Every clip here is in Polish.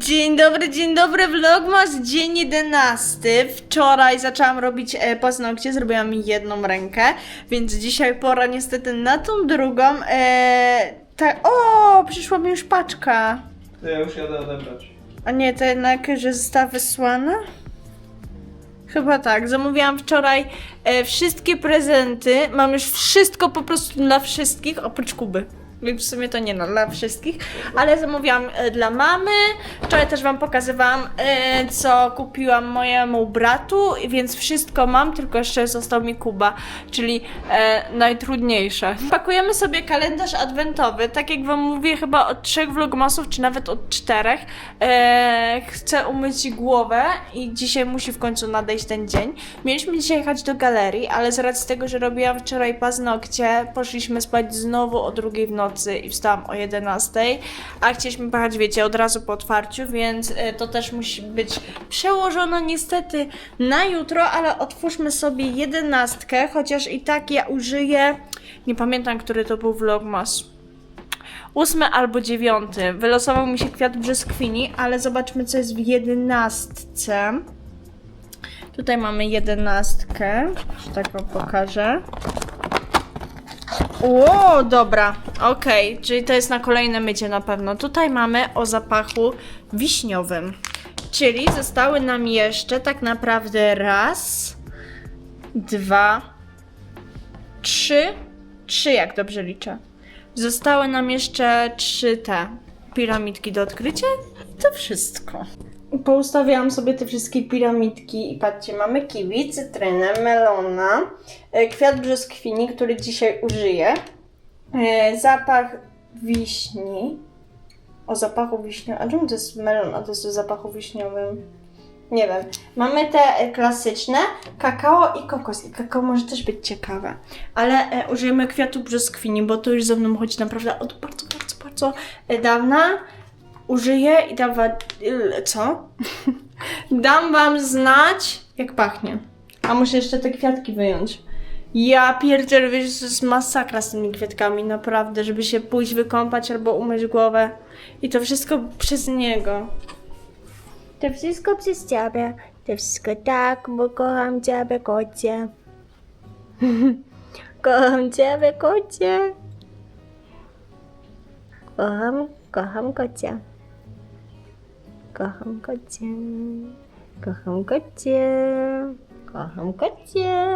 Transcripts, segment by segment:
Dzień dobry, dzień dobry, vlogmas, dzień 11. Wczoraj zaczęłam robić e, paznokcie, zrobiłam jedną rękę, więc dzisiaj pora niestety na tą drugą. E, tak, o, przyszła mi już paczka. To ja już jadę odebrać. A nie, to jednak, że została wysłana? Chyba tak. Zamówiłam wczoraj e, wszystkie prezenty. Mam już wszystko po prostu dla wszystkich, oprócz Kuby. Więc w sumie to nie no, dla wszystkich. Ale zamówiłam e, dla mamy. Wczoraj też Wam pokazywałam, e, co kupiłam mojemu bratu, więc wszystko mam, tylko jeszcze został mi Kuba, czyli e, najtrudniejsze. Pakujemy sobie kalendarz adwentowy, tak jak Wam mówię, chyba od trzech vlogmasów, czy nawet od czterech. Chcę umyć głowę i dzisiaj musi w końcu nadejść ten dzień. Mieliśmy dzisiaj jechać do galerii, ale z racji tego, że robiłam wczoraj paznokcie, poszliśmy spać znowu o drugiej w nocy i wstałam o 11, a chcieliśmy pojechać, wiecie, od razu po otwarciu, więc e, to też musi być przełożone niestety na jutro, ale otwórzmy sobie jedenastkę, chociaż i tak ja użyję, nie pamiętam, który to był vlogmas. Ósmy albo dziewiąty. Wylosował mi się kwiat brzoskwini, ale zobaczmy, co jest w jedenastce. Tutaj mamy jedenastkę, że tak wam pokażę. O, dobra, okej, czyli to jest na kolejne mycie na pewno. Tutaj mamy o zapachu wiśniowym. Czyli zostały nam jeszcze tak naprawdę raz, dwa, trzy, trzy jak dobrze liczę. Zostały nam jeszcze trzy te piramidki do odkrycia to wszystko. Poustawiałam sobie te wszystkie piramidki i patrzcie, mamy kiwi, cytrynę, melona, e, kwiat brzoskwini, który dzisiaj użyję, e, zapach wiśni, o zapachu wiśniowym, a czemu to jest melon, a to jest o zapachu wiśniowym? Nie wiem. Mamy te e, klasyczne, kakao i kokos. I kakao może też być ciekawe. Ale użyjemy kwiatu brzoskwini, bo to już ze mną chodzi naprawdę od bardzo, bardzo, bardzo dawna. Użyję i dam wam... Co? dam wam znać, jak pachnie. A muszę jeszcze te kwiatki wyjąć. Ja pierdzielę, wiesz, to jest masakra z tymi kwiatkami, naprawdę, żeby się pójść wykąpać albo umyć głowę. I to wszystko przez niego. To wszystko przez ciebie. To wszystko tak, bo kocham ciebie, kocie. kocham ciebie, kocie. Kocham, kocham kocie. Kocham kocie. Kocham kocie. Kocham kocie.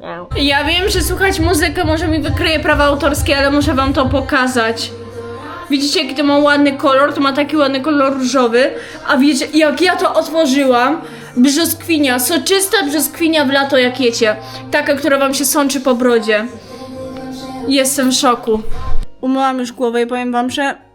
Miau. Ja wiem, że słuchać muzykę może mi wykryje prawa autorskie, ale muszę wam to pokazać. Widzicie, jaki to ma ładny kolor? To ma taki ładny kolor różowy. A wiecie, jak ja to otworzyłam? Brzoskwinia, soczysta brzoskwinia w lato jak jecie. Taka, która wam się sączy po brodzie. Jestem w szoku. Umyłam już głowę i powiem wam, że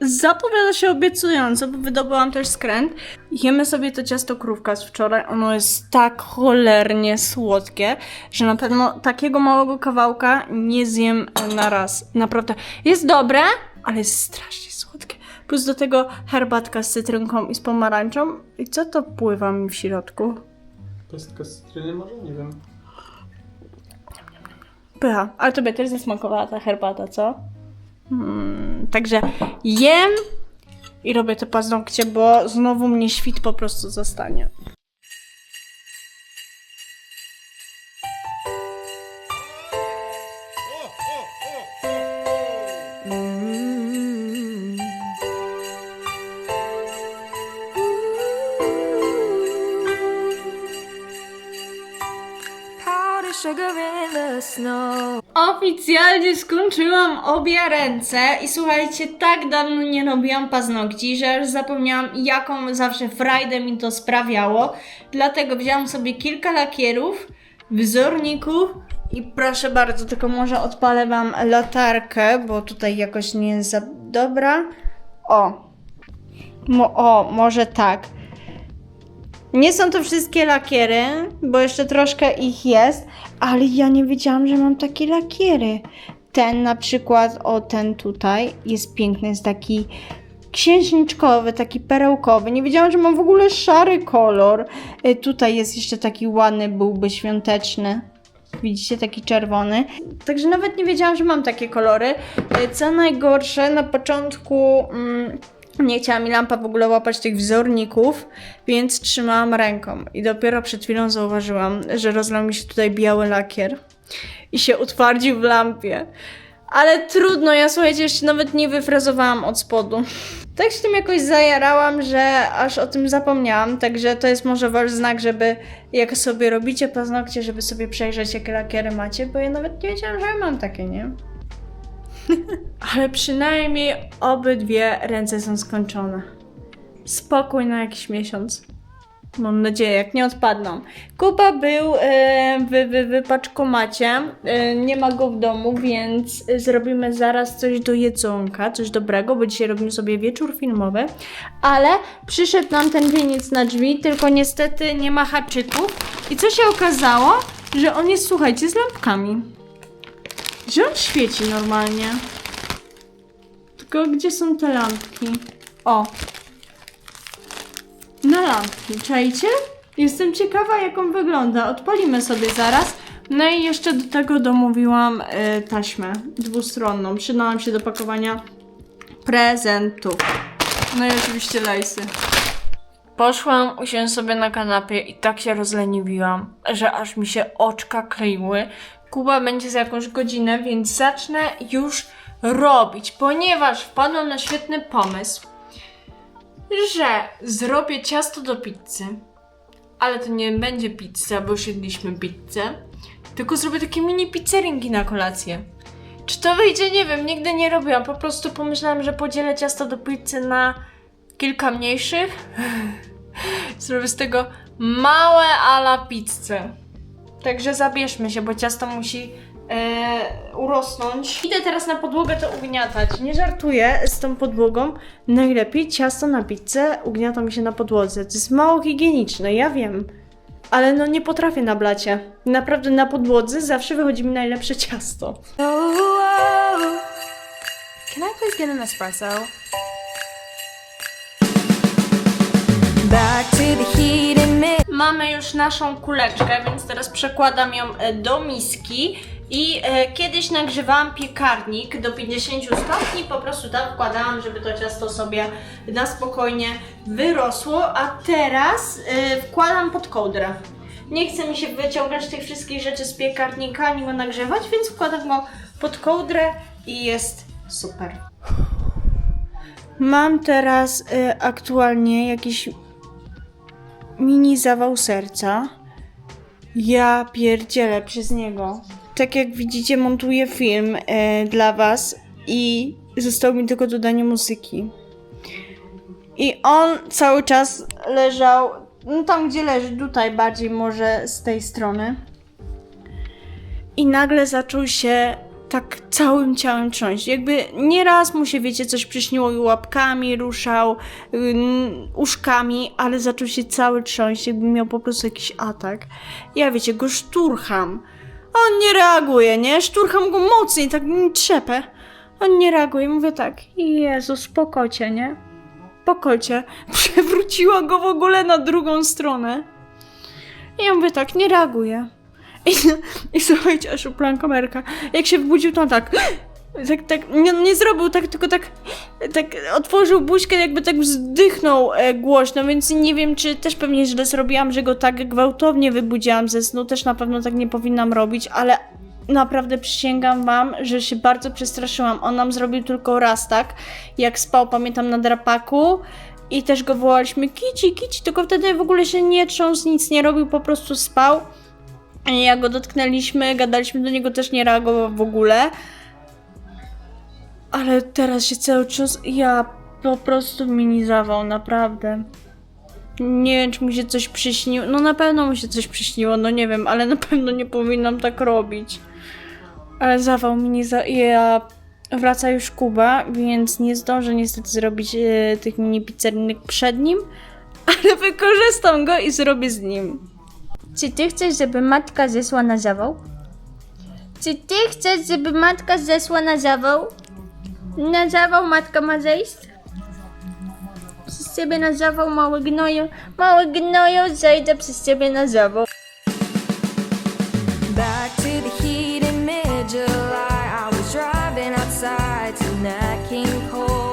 zapowiada się obiecująco, bo wydobyłam też skręt. Jemy sobie to ciasto krówka z wczoraj. Ono jest tak cholernie słodkie, że na pewno takiego małego kawałka nie zjem na raz. Naprawdę. Jest dobre, ale jest strasznie słodkie. Plus do tego herbatka z cytrynką i z pomarańczą. I co to pływa mi w środku? Pestka z cytryny może? Nie wiem. Pycha. Ale tobie też zasmakowała ta herbata, co? Hmm, także jem i robię te paznokcie, bo znowu mnie świt po prostu zostanie. Skończyłam obie ręce i słuchajcie, tak dawno nie robiłam paznokci, że już zapomniałam jaką zawsze frajdę mi to sprawiało. Dlatego wzięłam sobie kilka lakierów, wzorników i proszę bardzo, tylko może odpalę wam latarkę, bo tutaj jakoś nie jest za dobra. O, Mo o, może tak. Nie są to wszystkie lakiery, bo jeszcze troszkę ich jest, ale ja nie wiedziałam, że mam takie lakiery. Ten na przykład, o ten tutaj, jest piękny, jest taki księżniczkowy, taki perełkowy. Nie wiedziałam, że mam w ogóle szary kolor. Y, Tutaj jest jeszcze taki ładny, byłby świąteczny. Widzicie, taki czerwony. Także nawet nie wiedziałam, że mam takie kolory. Y, Co najgorsze, na początku mm, Nie chciała mi lampa w ogóle łapać tych wzorników, więc trzymałam ręką. I dopiero przed chwilą zauważyłam, że rozlał mi się tutaj biały lakier i się utwardził w lampie. Ale trudno, ja słuchajcie, jeszcze nawet nie wyfrazowałam od spodu. Tak się tym jakoś zajarałam, że aż o tym zapomniałam, także to jest może wasz znak, żeby jak sobie robicie paznokcie, żeby sobie przejrzeć jakie lakiery macie, bo ja nawet nie wiedziałam, że ja mam takie, nie? Ale przynajmniej obydwie ręce są skończone. Spokój na jakiś miesiąc. Mam nadzieję, jak nie odpadną. Kuba był e, w, w, w paczkomacie, e, nie ma go w domu, więc zrobimy zaraz coś do jedzonka, coś dobrego, bo dzisiaj robimy sobie wieczór filmowy. Ale przyszedł nam ten wieniec na drzwi, tylko niestety nie ma haczyków. I co się okazało? Że on jest, słuchajcie, z lampkami. Że on świeci normalnie. Tylko gdzie są te lampki? O, na lampki, czajcie? Jestem ciekawa, jak on wygląda. Odpalimy sobie zaraz. No i jeszcze do tego domówiłam y, taśmę dwustronną. Przydałam się do pakowania prezentów. No i oczywiście lejsy. Poszłam, usiąłem sobie na kanapie i tak się rozleniwiłam, że aż mi się oczka kleiły. Kuba będzie za jakąś godzinę, więc zacznę już robić, ponieważ wpadłam na świetny pomysł że zrobię ciasto do pizzy, ale to nie będzie pizza, bo już jedliśmy pizzę, tylko zrobię takie mini pizzeringi na kolację. Czy to wyjdzie? Nie wiem, nigdy nie robiłam. Po prostu pomyślałam, że podzielę ciasto do pizzy na kilka mniejszych. Zrobię z tego małe ala pizzę. Także zabierzmy się, bo ciasto musi e, urosnąć. Idę teraz na podłogę to ugniatać. Nie żartuję z tą podłogą. Najlepiej ciasto na pizzę ugniata mi się na podłodze. To jest mało higieniczne, ja wiem. Ale no nie potrafię na blacie. Naprawdę na podłodze zawsze wychodzi mi najlepsze ciasto. Can I please get an espresso? Back to the heat. Mamy już naszą kuleczkę, więc teraz przekładam ją e, do miski. I e, kiedyś nagrzewałam piekarnik do 50 stopni, po prostu tam wkładałam, żeby to ciasto sobie na spokojnie wyrosło, a teraz e, wkładam pod kołdrę. Nie chce mi się wyciągać tych wszystkich rzeczy z piekarnika, ani go nagrzewać, więc wkładam go pod kołdrę i jest super. Mam teraz e, aktualnie jakiś mini zawał serca. Ja pierdzielę przez niego. Tak jak widzicie, montuję film e, dla was i zostało mi tylko dodanie muzyki. I on cały czas leżał, no tam gdzie leży, tutaj bardziej może z tej strony. I nagle zaczął się tak całym ciałem trząść. Jakby nieraz mu się, wiecie, coś przyśniło i łapkami ruszał, ym, uszkami, ale zaczął się cały trząść, jakby miał po prostu jakiś atak. Ja, wiecie, go szturcham. On nie reaguje, nie? Szturcham go mocniej, tak trzepę. On nie reaguje. Mówię tak, Jezu, spokocie, nie? Pokocie. Przewróciła go w ogóle na drugą stronę. I ja mówię tak, nie reaguje. I, i słuchajcie, aż uplan kamerka. Jak się wbudził, to on tak. Tak, tak, nie, nie zrobił tak, tylko tak, tak otworzył buźkę, jakby tak wzdychnął e, głośno, więc nie wiem, czy też pewnie źle zrobiłam, że go tak gwałtownie wybudziłam ze snu, też na pewno tak nie powinnam robić, ale naprawdę przysięgam wam, że się bardzo przestraszyłam. On nam zrobił tylko raz tak, jak spał, pamiętam, na drapaku i też go wołaliśmy kici, kici, tylko wtedy w ogóle się nie trząsł, nic nie robił, po prostu spał. Jak go dotknęliśmy, gadaliśmy do niego, też nie reagował w ogóle. Ale teraz się cały czas. Ja po prostu mini zawał, naprawdę. Nie wiem, czy mu się coś przyśniło. No na pewno mu się coś przyśniło, no nie wiem, ale na pewno nie powinnam tak robić. Ale zawał mini za. Ja. Wraca już Kuba, więc nie zdążę niestety zrobić e, tych mini pizzernik przed nim, ale wykorzystam go i zrobię z nim. Czy ty chcesz, żeby matka zesła na zawał? Czy ty chcesz, żeby matka zesła na zawał? Na zawał matka ma zejść? Przez ciebie na zawał, mały gnoju. Mały gnoju, zejdę przez ciebie na zawał. Back to the heat in mid July. I was driving outside, that came cold.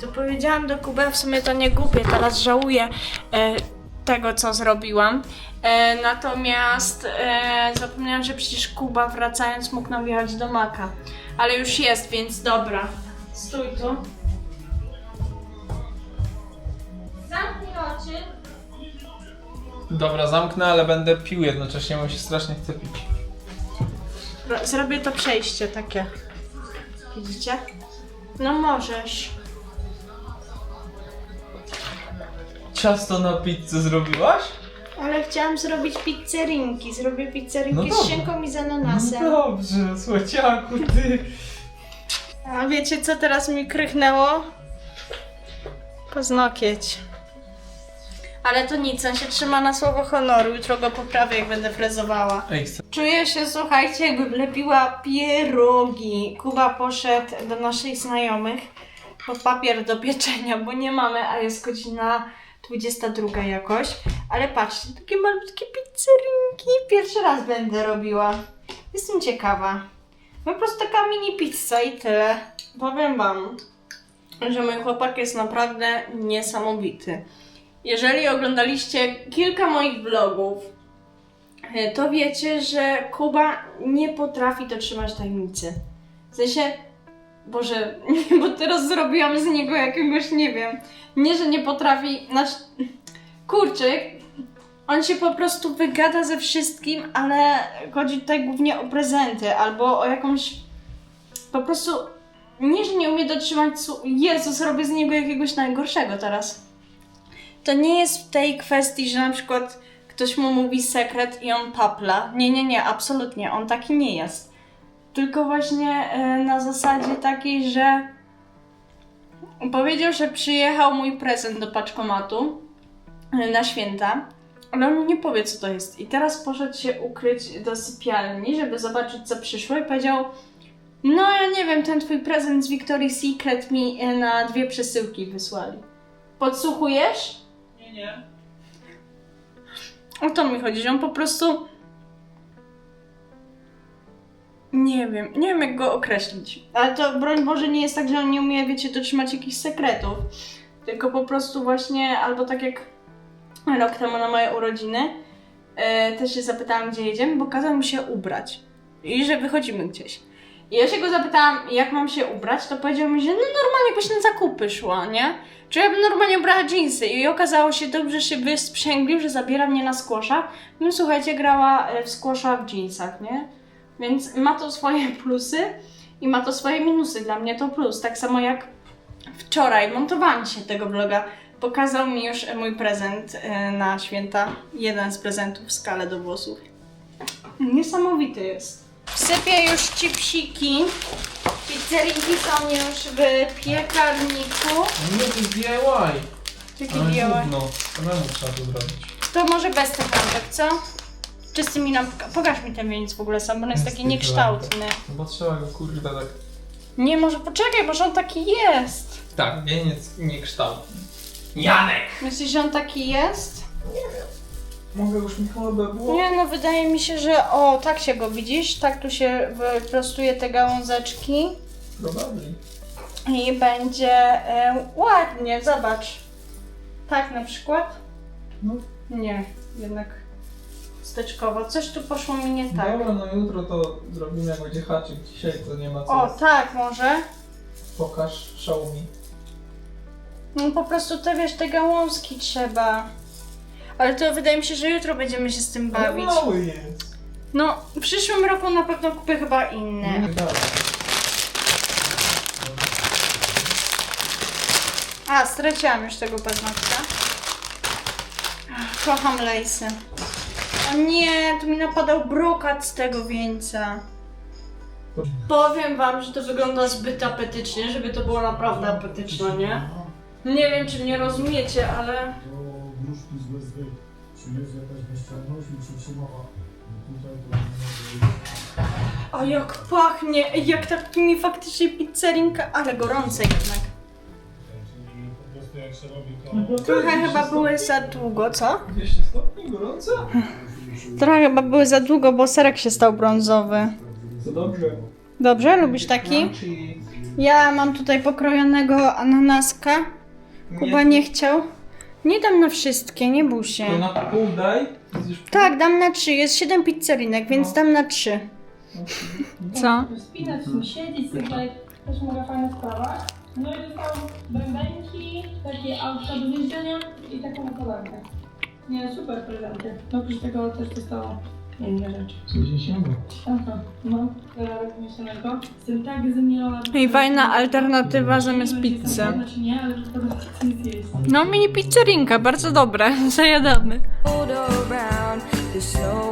To powiedziałam do Kuby, w sumie to nie głupie, teraz żałuję e, tego, co zrobiłam. E, natomiast e, zapomniałam, że przecież Kuba wracając mógł nam wjechać do Maka. Ale już jest, więc dobra. Stój tu. Zamknij oczy. Dobra, zamknę, ale będę pił jednocześnie, bo mi się strasznie chce pić. Ro- Zrobię to przejście takie. Widzicie? No możesz. Ciasto na pizzę zrobiłaś? Ale chciałam zrobić pizzerinki. Zrobię pizzerinki No z dobra. szynką i z No ananasem. dobrze, słodziaku, ty. A wiecie co teraz mi krychnęło? Poznokieć. Ale to nic, on się trzyma na słowo honoru. Jutro go poprawię, jak będę frezowała. Ej, chcę... Czuję się, słuchajcie, jakbym lepiła pierogi. Kuba poszedł do naszych znajomych po papier do pieczenia, bo nie mamy, a jest godzina 22 jakoś. Ale patrzcie, takie malutkie pizzerinki. Pierwszy raz będę robiła. Jestem ciekawa. Po prostu taka mini pizza i tyle. Powiem wam, że mój chłopak jest naprawdę niesamowity. Jeżeli oglądaliście kilka moich vlogów, e, to wiecie, że Kuba nie potrafi dotrzymać tajemnicy. W sensie, Boże, bo teraz zrobiłam z niego jakiegoś, nie wiem, nie, że nie potrafi, znaczy, kurczyk, on się po prostu wygada ze wszystkim, ale chodzi tutaj głównie o prezenty albo o jakąś, po prostu, nie, że nie umie dotrzymać, su- Jezus, robię z niego jakiegoś najgorszego teraz. To nie jest w tej kwestii, że na przykład ktoś mu mówi sekret i on papla. Nie, nie, nie, absolutnie, on taki nie jest. Tylko właśnie e, na zasadzie takiej, że powiedział, że przyjechał mój prezent do paczkomatu e, na święta, ale on mi nie powie, co to jest. I teraz poszedł się ukryć do sypialni, żeby zobaczyć, co przyszło i powiedział no ja nie wiem, ten twój prezent z Victoria's Secret mi e, na dwie przesyłki wysłali. Podsłuchujesz? Nie, nie. O to mi chodzi, że on po prostu. Nie wiem, nie wiem jak go określić. Ale to broń Boże nie jest tak, że on nie umie, wiecie, dotrzymać jakichś sekretów. Tylko po prostu właśnie, albo tak jak rok temu na moje urodziny, e, też się zapytałam, gdzie jedziemy, bo kazał mi się ubrać. I że wychodzimy gdzieś. I ja się go zapytałam, jak mam się ubrać, to powiedział mi, że no normalnie jakbyś na zakupy szła, nie? Czy ja bym normalnie ubrała dżinsy i okazało się dobrze się wysprzęglił, że zabiera mnie na skłosza. No słuchajcie, grała e, w skłosza w dżinsach, nie? Więc ma to swoje plusy i ma to swoje minusy. Dla mnie to plus. Tak samo jak wczoraj montowałam się tego vloga. Pokazał mi już mój prezent e, na święta. Jeden z prezentów skalę do włosów. Niesamowity jest. Wsypię już chipsiki. Pizzerinki są już w piekarniku. Nie, DIY. Ale białe. gówno. Samemu trzeba to zrobić. To może bez tych lampek, co? Czy z tymi lampkami? Pokaż mi ten wieniec w ogóle sam, bo on jest taki niekształtny. No bo trzeba go kurde tak... Nie, może poczekaj, może on taki jest. Tak, wieniec niekształtny. Janek! Myślisz, że on taki jest? Mogę już Michała było? Nie, no wydaje mi się, że o, tak się go widzisz, tak tu się wyprostuje te gałązeczki Probably. i będzie e, ładnie, zobacz. Tak na przykład? No. Nie, jednak steczkowo. Coś tu poszło mi nie tak. Dobra, no jutro to zrobimy jak będzie haczyk. Dzisiaj to nie ma co. O, tak może. Pokaż, show mi. No po prostu te wiesz, te gałązki trzeba. Ale to wydaje mi się, że jutro będziemy się z tym bawić. Mały jest. No, w przyszłym roku na pewno kupię chyba inne. Nie dalej. A, straciłam już tego paznokcia. Ach, Kocham lejsy. O nie, tu mi napadał brokat z tego wieńca. Powiem wam, że to wygląda zbyt apetycznie, żeby to było naprawdę apetyczne, nie? Nie wiem, czy mnie rozumiecie, ale... to wróżki z USD. Czy jest jakaś bezczelność i przytrzymała? Tutaj to nie może być. O, jak pachnie! Ej, Jak takimi faktycznie pizzerinka, ale gorące jednak. Czyli po prostu jak się robi to... Trochę chyba były za długo, co? 200 stopni gorąco? Trochę chyba były za długo, bo serek się stał brązowy. To dobrze. Dobrze? Lubisz taki? Crunchy. Ja mam tutaj pokrojonego ananaska. Kuba nie chciał. Nie dam na wszystkie, nie bój się. To na pół daj. Zjesz pół. Tak, dam na trzy. Jest siedem pizzerinek, więc dam na trzy. Co? Spinać, w tym siedzieć, tutaj też mega fajna sprawa. No i dostałam bębenki, takie auto do jeżdżenia i taką motorankę. Nie, super prezenty. No oprócz tego też dostałam inne rzeczy. Coś innego. Aha, no, kawałek mieszanego. Jestem tak zmielona. I fajna alternatywa zamiast pizzy. Znaczy nie, ale to nic jest. No, mini pizzerinka, bardzo dobre. Zajadamy. Rolled around, the snow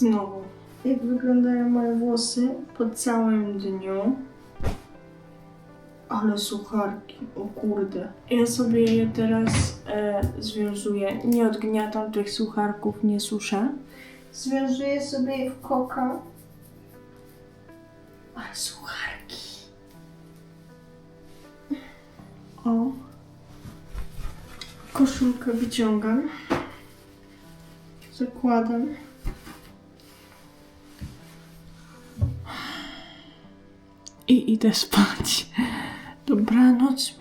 Znowu. Jak wyglądają moje włosy po całym dniu. Ale sucharki, o kurde. Ja sobie je teraz e, związuję. Nie odgniatam tych sucharków, nie suszę. Związuję sobie je w koka. Ale sucharki. O. Koszulkę wyciągam. Zakładam. I idę spać. Dobranoc,